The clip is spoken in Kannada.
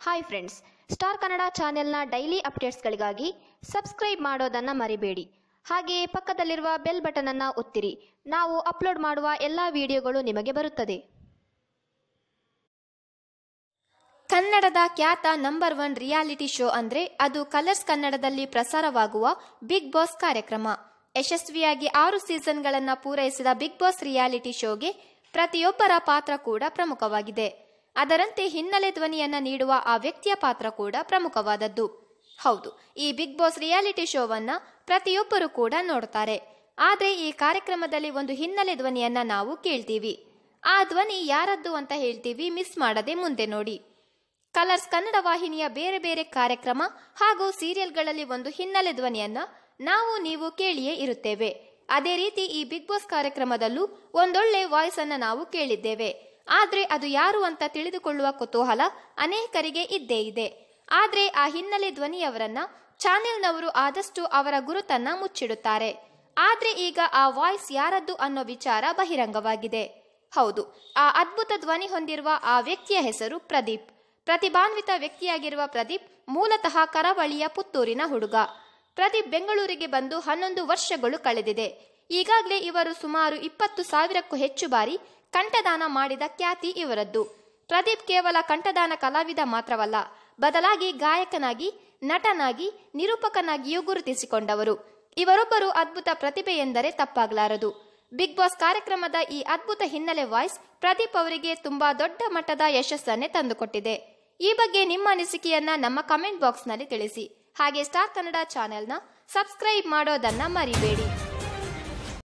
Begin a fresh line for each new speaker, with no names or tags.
ಹಾಯ್ ಫ್ರೆಂಡ್ಸ್ ಸ್ಟಾರ್ ಕನ್ನಡ ಚಾನೆಲ್ನ ಡೈಲಿ ಅಪ್ಡೇಟ್ಸ್ಗಳಿಗಾಗಿ ಸಬ್ಸ್ಕ್ರೈಬ್ ಮಾಡೋದನ್ನು ಮರಿಬೇಡಿ. ಹಾಗೆಯೇ ಪಕ್ಕದಲ್ಲಿರುವ ಬೆಲ್ ಬಟನನ್ನು ಒತ್ತಿರಿ. ನಾವು ಅಪ್ಲೋಡ್ ಮಾಡುವ ಎಲ್ಲ ವಿಡಿಯೋಗಳು ನಿಮಗೆ ಬರುತ್ತದೆ.
ಕನ್ನಡದ ಖ್ಯಾತ ನಂಬರ್ ಒನ್ ರಿಯಾಲಿಟಿ ಶೋ ಅಂದ್ರೆ ಅದು ಕಲರ್ಸ್ ಕನ್ನಡದಲ್ಲಿ ಪ್ರಸಾರವಾಗುವ ಬಿಗ್ ಬಾಸ್ ಕಾರ್ಯಕ್ರಮ. ಯಶಸ್ವಿಯಾಗಿ ಆರು ಸೀಸನ್ಗಳನ್ನು ಪೂರೈಸಿದ ಬಿಗ್ ಬಾಸ್ ರಿಯಾಲಿಟಿ ಶೋಗೆ ಪ್ರತಿಯೊಬ್ಬರ ಪಾತ್ರ ಕೂಡ ಪ್ರಮುಖವಾಗಿದೆ. ಅದರಂತೆ ಹಿನ್ನೆಲೆ ಧ್ವನಿಯನ್ನ ನೀಡುವ ಆ ವ್ಯಕ್ತಿಯ ಪಾತ್ರ ಕೂಡ ಪ್ರಮುಖವಾದದ್ದು. ಹೌದು, ಈ ಬಿಗ್ ಬಾಸ್ ರಿಯಾಲಿಟಿ ಶೋವನ್ನ ಪ್ರತಿಯೊಬ್ಬರು ಕೂಡ ನೋಡ್ತಾರೆ. ಆದ್ರೆ ಈ ಕಾರ್ಯಕ್ರಮದಲ್ಲಿ ಒಂದು ಹಿನ್ನೆಲೆ ಧ್ವನಿಯನ್ನ ನಾವು ಕೇಳ್ತೀವಿ. ಆ ಧ್ವನಿ ಯಾರದ್ದು ಅಂತ ಹೇಳ್ತೀವಿ, ಮಿಸ್ ಮಾಡದೆ ಮುಂದೆ ನೋಡಿ. ಕಲರ್ಸ್ ಕನ್ನಡ ವಾಹಿನಿಯ ಬೇರೆ ಬೇರೆ ಕಾರ್ಯಕ್ರಮ ಹಾಗೂ ಸೀರಿಯಲ್ಗಳಲ್ಲಿ ಒಂದು ಹಿನ್ನೆಲೆ ಧ್ವನಿಯನ್ನ ನಾವು ನೀವು ಕೇಳಿಯೇ ಇರುತ್ತೇವೆ. ಅದೇ ರೀತಿ ಈ ಬಿಗ್ ಬಾಸ್ ಕಾರ್ಯಕ್ರಮದಲ್ಲೂ ಒಂದೊಳ್ಳೆ ವಾಯ್ಸ್ ಅನ್ನ ನಾವು ಕೇಳಿದ್ದೇವೆ. ಆದ್ರೆ ಅದು ಯಾರು ಅಂತ ತಿಳಿದುಕೊಳ್ಳುವ ಕುತೂಹಲ ಅನೇಕರಿಗೆ ಇದ್ದೇ ಇದೆ. ಆದರೆ ಆ ಹಿನ್ನೆಲೆ ಧ್ವನಿಯವರನ್ನ ಚಾನೆಲ್ನವರು ಆದಷ್ಟು ಅವರ ಗುರುತನ್ನ ಮುಚ್ಚಿಡುತ್ತಾರೆ. ಆದರೆ ಈಗ ಆ ವಾಯ್ಸ್ ಯಾರದ್ದು ಅನ್ನೋ ವಿಚಾರ ಬಹಿರಂಗವಾಗಿದೆ. ಹೌದು, ಆ ಅದ್ಭುತ ಧ್ವನಿ ಹೊಂದಿರುವ ಆ ವ್ಯಕ್ತಿಯ ಹೆಸರು ಪ್ರದೀಪ್. ಪ್ರತಿಭಾನ್ವಿತ ವ್ಯಕ್ತಿಯಾಗಿರುವ ಪ್ರದೀಪ್ ಮೂಲತಃ ಕರಾವಳಿಯ ಪುತ್ತೂರಿನ ಹುಡುಗ. ಪ್ರದೀಪ್ ಬೆಂಗಳೂರಿಗೆ ಬಂದು ಹನ್ನೊಂದು ವರ್ಷಗಳು ಕಳೆದಿದೆ. ಈಗಾಗಲೇ ಇವರು ಸುಮಾರು ಇಪ್ಪತ್ತು ಸಾವಿರಕ್ಕೂ ಹೆಚ್ಚು ಬಾರಿ ಕಂಠದಾನ ಮಾಡಿದ ಖ್ಯಾತಿ ಇವರದ್ದು. ಪ್ರದೀಪ್ ಕೇವಲ ಕಂಠದಾನ ಕಲಾವಿದ ಮಾತ್ರವಲ್ಲ, ಬದಲಾಗಿ ಗಾಯಕನಾಗಿ, ನಟನಾಗಿ, ನಿರೂಪಕನಾಗಿಯೂ ಗುರುತಿಸಿಕೊಂಡವರು. ಇವರೊಬ್ಬರು ಅದ್ಭುತ ಪ್ರತಿಭೆ ಎಂದರೆ ತಪ್ಪಾಗಲಾರದು. ಬಿಗ್ ಬಾಸ್ ಕಾರ್ಯಕ್ರಮದ ಈ ಅದ್ಭುತ ಹಿನ್ನೆಲೆ ವಾಯ್ಸ್ ಪ್ರದೀಪ್ ಅವರಿಗೆ ತುಂಬಾ ದೊಡ್ಡ ಮಟ್ಟದ ಯಶಸ್ಸನ್ನೇ ತಂದುಕೊಟ್ಟಿದೆ. ಈ ಬಗ್ಗೆ ನಿಮ್ಮ ಅನಿಸಿಕೆಯನ್ನ ನಮ್ಮ ಕಮೆಂಟ್ ಬಾಕ್ಸ್ನಲ್ಲಿ ತಿಳಿಸಿ. ಹಾಗೆ ಸ್ಟಾರ್ ಕನ್ನಡ ಚಾನೆಲ್ನ ಸಬ್ಸ್ಕ್ರೈಬ್ ಮಾಡೋದನ್ನ ಮರಿಬೇಡಿ.